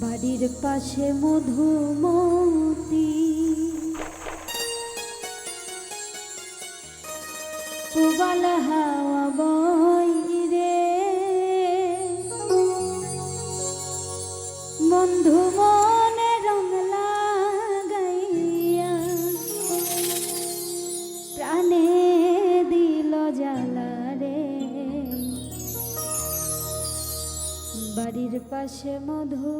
বাড়ির পাশে মধুমতি। পুবাল হাওয়া বই রে। বন্ধু পাশে মধু